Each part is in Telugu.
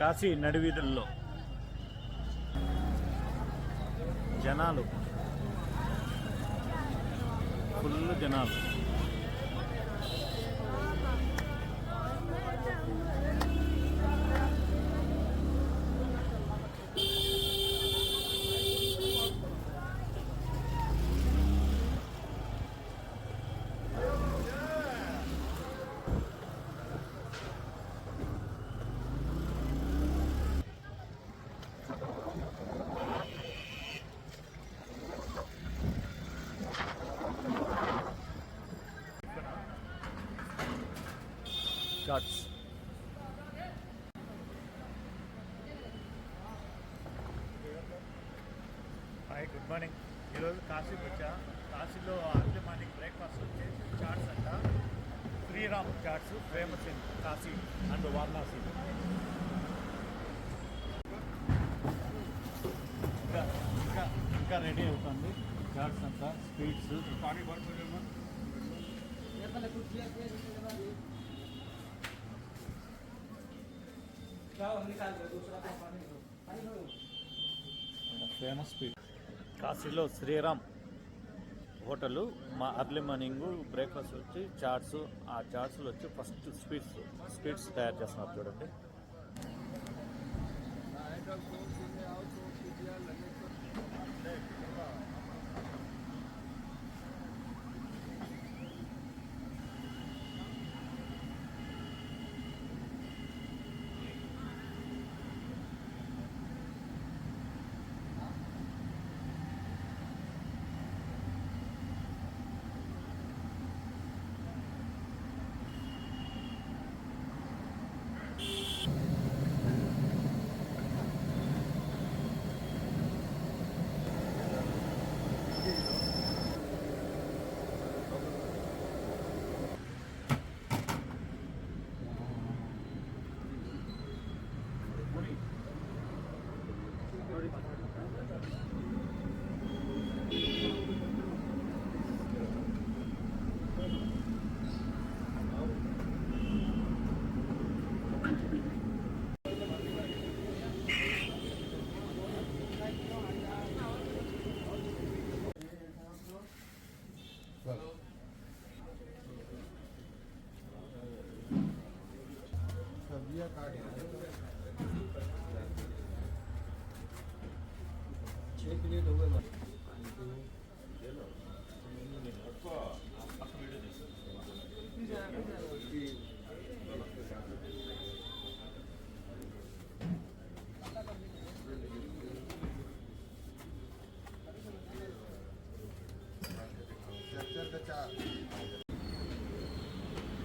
కాశీ నడివీధుల్లో జనాలు. ఫుల్ జనాలు. Shorts hi good morning. ఈరోజు కాశీకి వచ్చా. కాశీలో అర్లీ మార్నింగ్ బ్రేక్ఫాస్ట్ వచ్చేసి చాట్స్ అంట. Shriram chaats famous in Kashi and Varanasi. ఇంకా ఇంకా ఇంకా రెడీ అవుతుంది చాట్స్ అంతా స్వీట్స్. ఫేమస్ స్వీట్ కాశీలో శ్రీరామ్ హోటల్ మా అర్లీ మార్నింగ్ బ్రేక్ఫాస్ట్ వచ్చి చాట్స్ ఆ చాట్స్లో వచ్చి ఫస్ట్ స్వీట్స్ స్వీట్స్ తయారు చేస్తున్నారు చూడండి.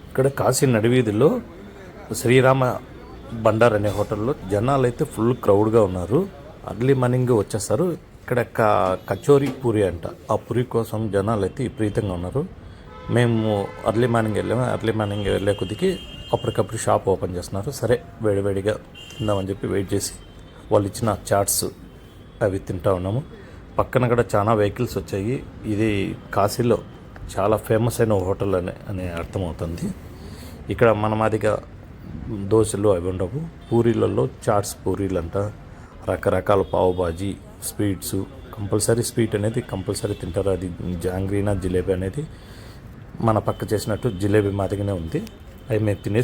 ఇక్కడ కాశీ నడివీధిలో శ్రీరామ బండార్ అనే హోటల్లో జనాలు అయితే ఫుల్ క్రౌడ్గా ఉన్నారు. అర్లీ మార్నింగ్ వచ్చేస్తారు. ఇక్కడ క కచోరీ పూరి అంట. ఆ పూరి కోసం జనాలు అయితే విపరీతంగా ఉన్నారు. మేము అర్లీ మార్నింగ్ వెళ్ళాము. అర్లీ మార్నింగ్ వెళ్ళే కొద్దికి అప్పటికప్పుడు షాప్ ఓపెన్ చేస్తున్నారు. సరే వేడివేడిగా తిందామని చెప్పి వెయిట్ చేసి వాళ్ళు ఇచ్చిన చాట్స్ అవి తింటా ఉన్నాము. పక్కన కూడా చాలా వెహికల్స్ వచ్చాయి. ఇది కాశీలో చాలా ఫేమస్ అయిన హోటల్ అనే అని అర్థమవుతుంది. ఇక్కడ మన మాదిగా దోశలు అవి ఉండవు. పూరీలలో చాట్స్ పూరీలు అంట రకరకాల పావుబాజీ స్వీట్స్. కంపల్సరీ స్వీట్ అనేది కంపల్సరీ తింటారు. అది జాంగ్రీనా జిలేబీ అనేది మన పక్క చేసినట్టు జిలేబీ మాదిరిగానే ఉంది. అవి మేము తినేసి